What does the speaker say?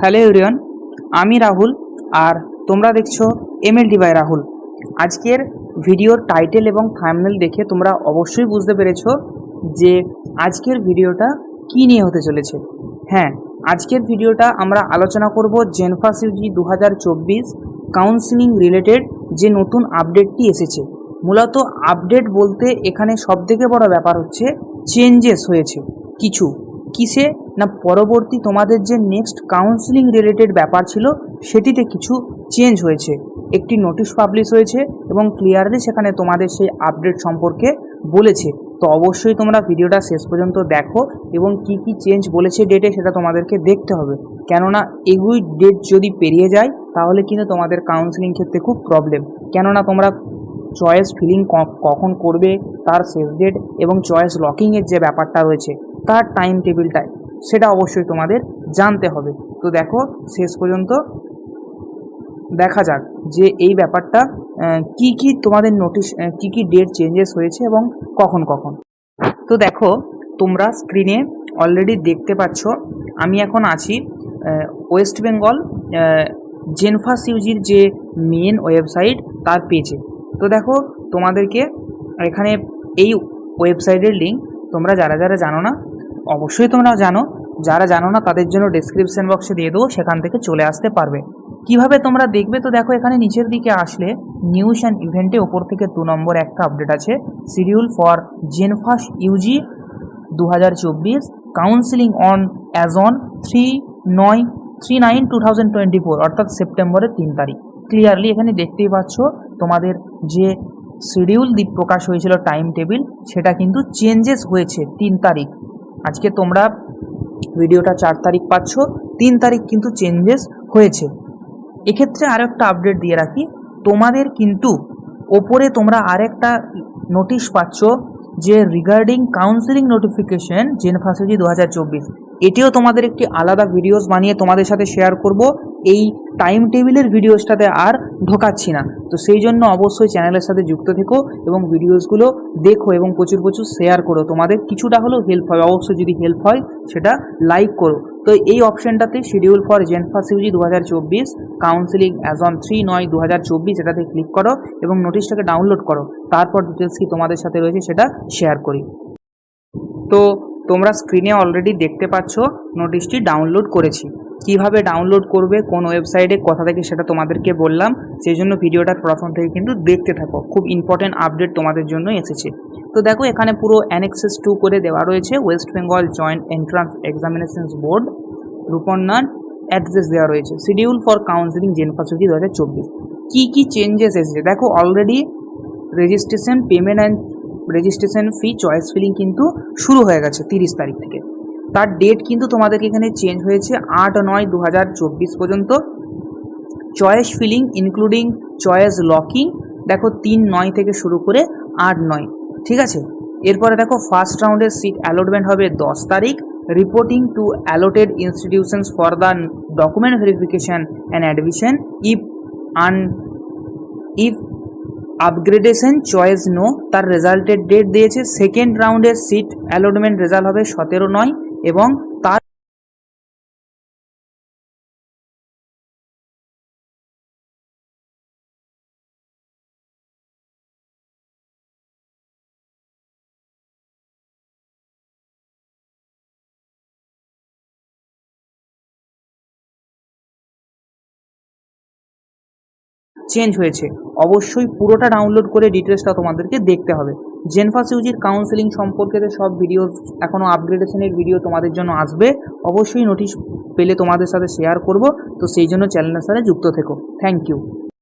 Hello everyone, আমি রাহুল আর তোমরা দেখছ এমএলডি বাই রাহুল। আজকের ভিডিওর টাইটেল এবং থাম্বনেল দেখে তোমরা অবশ্যই বুঝতে পেরেছ যে আজকের ভিডিওটা কী নিয়ে হতে চলেছে। হ্যাঁ আজকের ভিডিওটা আমরা আলোচনা করব জেনফাস ইউজি দু হাজার চব্বিশ কাউন্সিলিং রিলেটেড যে নতুন আপডেটটি এসেছে। মূলত আপডেট বলতে এখানে সবথেকে বড় ব্যাপার হচ্ছে চেঞ্জেস হয়েছে। কিছু, কিসে না পরবর্তী তোমাদের যে নেক্সট কাউন্সিলিং রিলেটেড ব্যাপার ছিল, সেটিতে কিছু চেঞ্জ হয়েছে। একটি নোটিশ পাবলিশ হয়েছে এবং ক্লিয়ারলি সেখানে তোমাদের সেই আপডেট সম্পর্কে বলেছে। তো অবশ্যই তোমরা ভিডিওটা শেষ পর্যন্ত দেখো এবং কি কি চেঞ্জ বলেছে ডেটে সেটা তোমাদেরকে দেখতে হবে। কেননা এগুলি ডেট যদি পেরিয়ে যায়, তাহলে কিন্তু তোমাদের কাউন্সিলিং ক্ষেত্রে খুব প্রবলেম কেননা তোমরা চয়েস ফিলিং কখন করবে, তার শেষ ডেট এবং চয়েস লকিংয়ের যে ব্যাপারটা রয়েছে, তার টাইম টেবিলটায় সেটা অবশ্যই তোমাদের জানতে হবে। তো দেখো, শেষ পর্যন্ত দেখা যাক যে এই ব্যাপারটা কি কি তোমাদের নোটিশ কি কি ডেট চেঞ্জেস হয়েছে এবং কখন কখন। তো দেখো, তোমরা স্ক্রিনে অলরেডি দেখতে পাচ্ছ, আমি এখন আছি ওয়েস্ট বেঙ্গল জেনফাস ইউজির যে মেন ওয়েবসাইট তার পেজে তো দেখো, তোমাদেরকে এখানে এই ওয়েবসাইটের লিঙ্ক তোমরা যারা যারা জানো না, অবশ্যই তোমরা জানো। যারা জানো না, তাদের জন্য ডেসক্রিপশন বক্সে দিয়ে দেবো, সেখান থেকে চলে আসতে পারবে। কীভাবে তোমরা দেখবে তো দেখো, এখানে নিচের দিকে আসলে নিউজ অ্যান্ড ইভেন্টে ওপর থেকে দু নম্বর একটা আপডেট আছে। শিডিউল ফর জেনফাস ইউজি দু হাজার চব্বিশ counselling on as on three নয় three nine two thousand twenty four অর্থাৎ সেপ্টেম্বরের তিন তারিখ। ক্লিয়ারলি এখানে দেখতেই পাচ্ছ, তোমাদের যে শিডিউল দ্বীপ প্রকাশ হয়েছিল টাইম টেবিল সেটা কিন্তু চেঞ্জেস হয়েছে তিন তারিখ। আজকে তোমরা ভিডিওটা চার তারিখ পাচ্ছ, তিন তারিখ কিন্তু চেঞ্জেস হয়েছে। এক্ষেত্রে আরও একটা আপডেট দিয়ে রাখি। তোমাদের কিন্তু ওপরে তোমরা আরেকটা নোটিশ পাচ্ছ যে রিগার্ডিং কাউন্সিলিং নোটিফিকেশন জেনফাসিজি দু হাজার চব্বিশ। এটিও তোমাদের একটি আলাদা ভিডিওস বানিয়ে তোমাদের সাথে শেয়ার করব। এই টাইম টেবিলের ভিডিওসটাতে আর ঢোকাচ্ছি না। তো সেই জন্য অবশ্যই চ্যানেলের সাথে যুক্ত থেকো এবং ভিডিওসগুলো দেখো এবং প্রচুর প্রচুর শেয়ার করো। তোমাদের কিছুটা হলেও হেল্প হয় অবশ্যই যদি হেল্প হয়, সেটা লাইক করো। তো এই অপশনটাতে শিডিউল ফর জেনফাস ইউজি দু হাজার চব্বিশ কাউন্সিলিং অ্যাজ অন থ্রি নয় দু হাজার চব্বিশ এটাতে ক্লিক করো এবং নোটিশটাকে ডাউনলোড করো। তারপর ডিটেলস কি তোমাদের সাথে রয়েছে সেটা শেয়ার করি। তো তোমরা স্ক্রিনে অলরেডি দেখতে পাচ্ছ নোটিশটি ডাউনলোড করেছি। কীভাবে ডাউনলোড করবে, কোন ওয়েবসাইটে কোথা থেকে সেটা তোমাদেরকে বললাম, সেই জন্য ভিডিওটা প্রথম থেকে কিন্তু দেখতে থাকো। খুব ইম্পর্টেন্ট আপডেট তোমাদের জন্য এসেছে। তো দেখো, এখানে পুরো অ্যানেক্সেস টু করে দেওয়া রয়েছে। West Bengal joint entrance examinations board রূপন্নাথ address দেওয়া রয়েছে। শিডিউল ফর কাউন্সিলিং জেনফাসিটি দু হাজার চব্বিশ। কী কী চেঞ্জেস এসেছে? দেখো already registration payment and registration fee choice filling কিন্তু শুরু হয়ে গেছে তিরিশ তারিখ থেকে। তার ডেট কিন্তু তোমাদেরকে এখানে চেঞ্জ হয়েছে আট নয় দু হাজার চব্বিশ পর্যন্ত। Choice filling including choice locking দেখো তিন নয় থেকে শুরু করে আট নয়, ঠিক আছে? এরপরে দেখো ফার্স্ট রাউন্ডের সিট অ্যালটমেন্ট হবে দশ তারিখ। Reporting to allotted institutions for the document verification and admission if un if upgradation choice no তার রেজাল্টের ডেট দিয়েছে সেকেন্ড রাউন্ডের সিট অ্যালটমেন্ট রেজাল্ট হবে সতেরো নয় এবং তার চেঞ্জ হয়েছে। অবশ্যই পুরোটা ডাউনলোড করে ডিটেলসটা তোমাদেরকে দেখতে হবে। জেনফাস ইউজির কাউন্সেলিং সম্পর্কে সব ভিডিও এখনও আপগ্রেডেশনের ভিডিও তোমাদের জন্য আসবে। অবশ্যই নোটিশ পেলে তোমাদের সাথে শেয়ার করব। তো সেই জন্য চ্যানেলের সাথে যুক্ত থেকো। Thank you